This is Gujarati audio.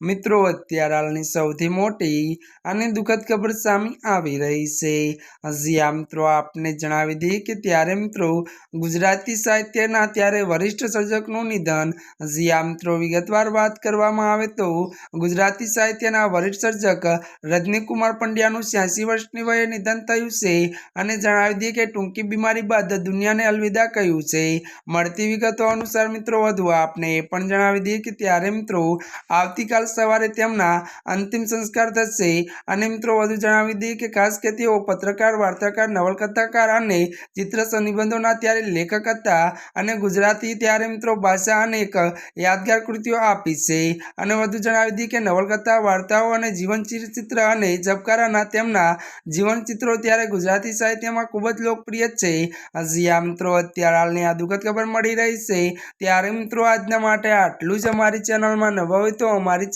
મિત્રો, અત્યારે હાલની સૌથી મોટી અને દુઃખદ ખબર સામે આવી રહી છે. હજી આ મિત્રો, આપને જણાવી દઈએ કે ત્યારે, મિત્રો, ગુજરાતી સાહિત્યના ત્યારે વરિષ્ઠ સર્જકનું નિધન. હજી આ મિત્રો, વિગતવાર વાત કરવામાં આવે તો ગુજરાતી સાહિત્યના વરિષ્ઠ સર્જક રજનીકુમાર પંડ્યાનું છ્યાસી વર્ષની વયે નિધન થયું છે અને જણાવી દઈએ કે ટૂંકી બીમારી બાદ દુનિયાને અલવિદા કહ્યું છે. મળતી વિગતો અનુસાર, મિત્રો, વધુ આપને એ પણ જણાવી દઈએ કે ત્યારે, મિત્રો, આવતીકાલ સવારે તેમના અંતિમ સંસ્કાર થશે. અને મિત્રો, વધુ જણાવી દઈએ કે ખાસ કે તેઓ પત્રકાર, વાર્તાકાર, નવલકથાકાર અને ચિત્ર નિબંધોના ત્યારે લેખક હતા. અને ગુજરાતી ત્યારે મિત્રો ભાષા અનેક યાદગાર કૃતિઓ આપી છે. અને વધુ જણાવી દઈએ કે નવલકથા, વાર્તાઓ અને જીવન અને ઝબકારાના તેમના જીવન ચિત્રો ત્યારે ગુજરાતી સાહિત્યમાં ખૂબ જ લોકપ્રિય છે. હજી મિત્રો અત્યારે હાલની આ દુઃખદ ખબર મળી રહી છે. ત્યારે મિત્રો, આજના માટે આટલું જ અમારી ચેનલમાં નવા હોય તો અમારી